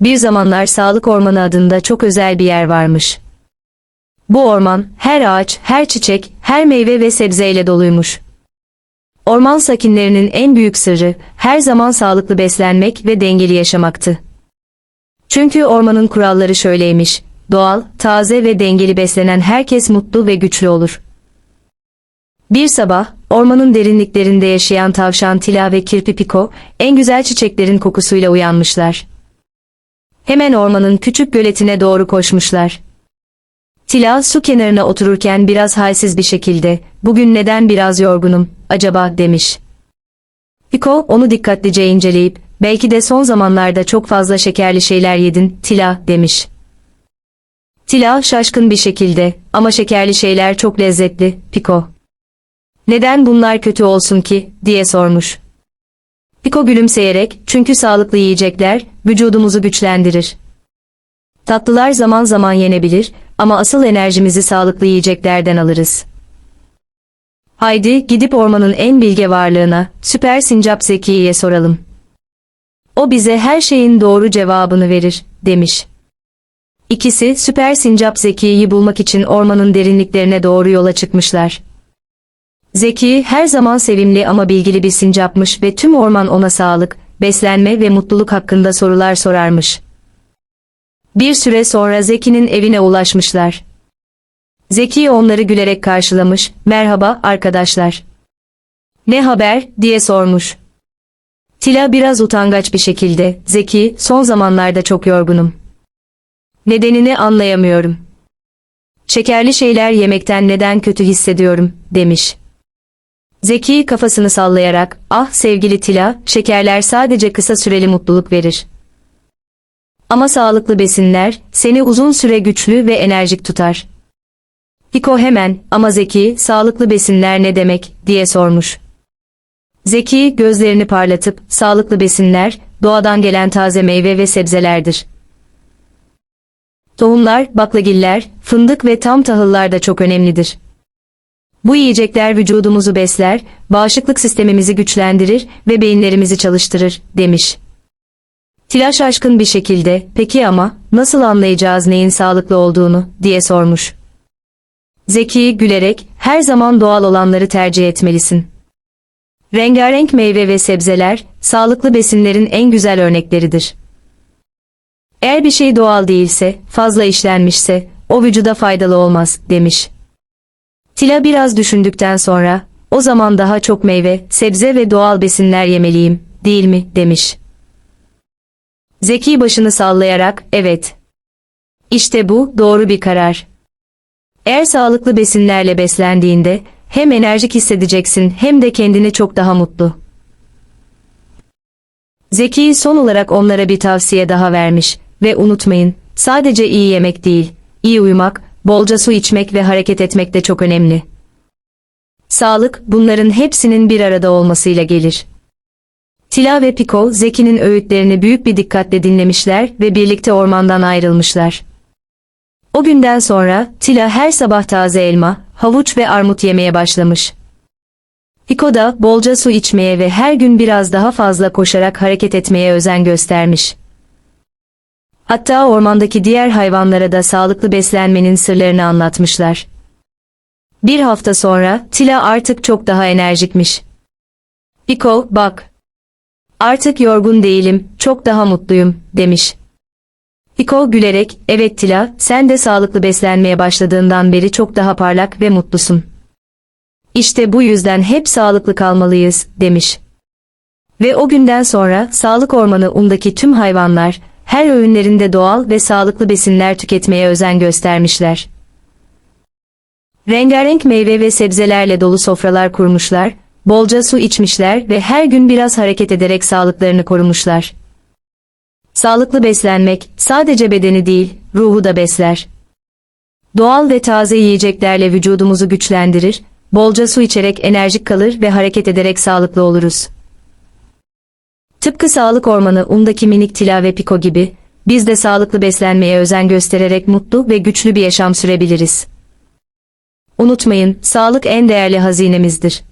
Bir zamanlar Sağlık Ormanı adında çok özel bir yer varmış. Bu orman, her ağaç, her çiçek, her meyve ve sebzeyle doluymuş. Orman sakinlerinin en büyük sırrı, her zaman sağlıklı beslenmek ve dengeli yaşamaktı. Çünkü ormanın kuralları şöyleymiş, doğal, taze ve dengeli beslenen herkes mutlu ve güçlü olur. Bir sabah, ormanın derinliklerinde yaşayan tavşan Tila ve Kirpi Piko, en güzel çiçeklerin kokusuyla uyanmışlar. Hemen ormanın küçük göletine doğru koşmuşlar. Tila su kenarına otururken biraz halsiz bir şekilde, bugün neden biraz yorgunum, acaba demiş. Piko onu dikkatlice inceleyip, belki de son zamanlarda çok fazla şekerli şeyler yedin, Tila demiş. Tila şaşkın bir şekilde, ama şekerli şeyler çok lezzetli, Piko. Neden bunlar kötü olsun ki, diye sormuş. Piko gülümseyerek, çünkü sağlıklı yiyecekler, vücudumuzu güçlendirir. Tatlılar zaman zaman yenebilir ama asıl enerjimizi sağlıklı yiyeceklerden alırız. Haydi gidip ormanın en bilge varlığına, Süper Sincap Zeki'ye soralım. O bize her şeyin doğru cevabını verir, demiş. İkisi Süper Sincap Zeki'yi bulmak için ormanın derinliklerine doğru yola çıkmışlar. Zeki her zaman sevimli ama bilgili bir sincapmış ve tüm orman ona sağlık, beslenme ve mutluluk hakkında sorular sorarmış. Bir süre sonra Zeki'nin evine ulaşmışlar. Zeki onları gülerek karşılamış, merhaba arkadaşlar. Ne haber, diye sormuş. Tila biraz utangaç bir şekilde, Zeki, son zamanlarda çok yorgunum. Nedenini anlayamıyorum. Şekerli şeyler yemekten neden kötü hissediyorum, demiş. Zeki kafasını sallayarak, ah sevgili Tila, şekerler sadece kısa süreli mutluluk verir. Ama sağlıklı besinler, seni uzun süre güçlü ve enerjik tutar. Hiko hemen, ama Zeki, sağlıklı besinler ne demek, diye sormuş. Zeki, gözlerini parlatıp, sağlıklı besinler, doğadan gelen taze meyve ve sebzelerdir. Tohumlar, baklagiller, fındık ve tam tahıllar da çok önemlidir. Bu yiyecekler vücudumuzu besler, bağışıklık sistemimizi güçlendirir ve beyinlerimizi çalıştırır, demiş. Tila şaşkın bir şekilde, peki ama, nasıl anlayacağız neyin sağlıklı olduğunu, diye sormuş. Zeki gülerek, her zaman doğal olanları tercih etmelisin. Rengarenk meyve ve sebzeler, sağlıklı besinlerin en güzel örnekleridir. Eğer bir şey doğal değilse, fazla işlenmişse, o vücuda faydalı olmaz, demiş. Tila biraz düşündükten sonra, o zaman daha çok meyve, sebze ve doğal besinler yemeliyim, değil mi, demiş. Zeki başını sallayarak, evet. İşte bu, doğru bir karar. Eğer sağlıklı besinlerle beslendiğinde, hem enerjik hissedeceksin hem de kendini çok daha mutlu. Zeki son olarak onlara bir tavsiye daha vermiş ve unutmayın, sadece iyi yemek değil, iyi uyumak, bolca su içmek ve hareket etmek de çok önemli. Sağlık, bunların hepsinin bir arada olmasıyla gelir. Tila ve Piko, Zeki'nin öğütlerini büyük bir dikkatle dinlemişler ve birlikte ormandan ayrılmışlar. O günden sonra, Tila her sabah taze elma, havuç ve armut yemeye başlamış. Piko da bolca su içmeye ve her gün biraz daha fazla koşarak hareket etmeye özen göstermiş. Hatta ormandaki diğer hayvanlara da sağlıklı beslenmenin sırlarını anlatmışlar. Bir hafta sonra Tila artık çok daha enerjikmiş. Piko, bak. Artık yorgun değilim, çok daha mutluyum, demiş. Piko gülerek, evet Tila, sen de sağlıklı beslenmeye başladığından beri çok daha parlak ve mutlusun. İşte bu yüzden hep sağlıklı kalmalıyız, demiş. Ve o günden sonra sağlık ormanı undaki tüm hayvanlar, her öğünlerinde doğal ve sağlıklı besinler tüketmeye özen göstermişler. Rengarenk meyve ve sebzelerle dolu sofralar kurmuşlar, bolca su içmişler ve her gün biraz hareket ederek sağlıklarını korumuşlar. Sağlıklı beslenmek sadece bedeni değil, ruhu da besler. Doğal ve taze yiyeceklerle vücudumuzu güçlendirir, bolca su içerek enerjik kalır ve hareket ederek sağlıklı oluruz. Tıpkı sağlık ormanı undaki minik Tila ve Piko gibi, biz de sağlıklı beslenmeye özen göstererek mutlu ve güçlü bir yaşam sürebiliriz. Unutmayın, sağlık en değerli hazinemizdir.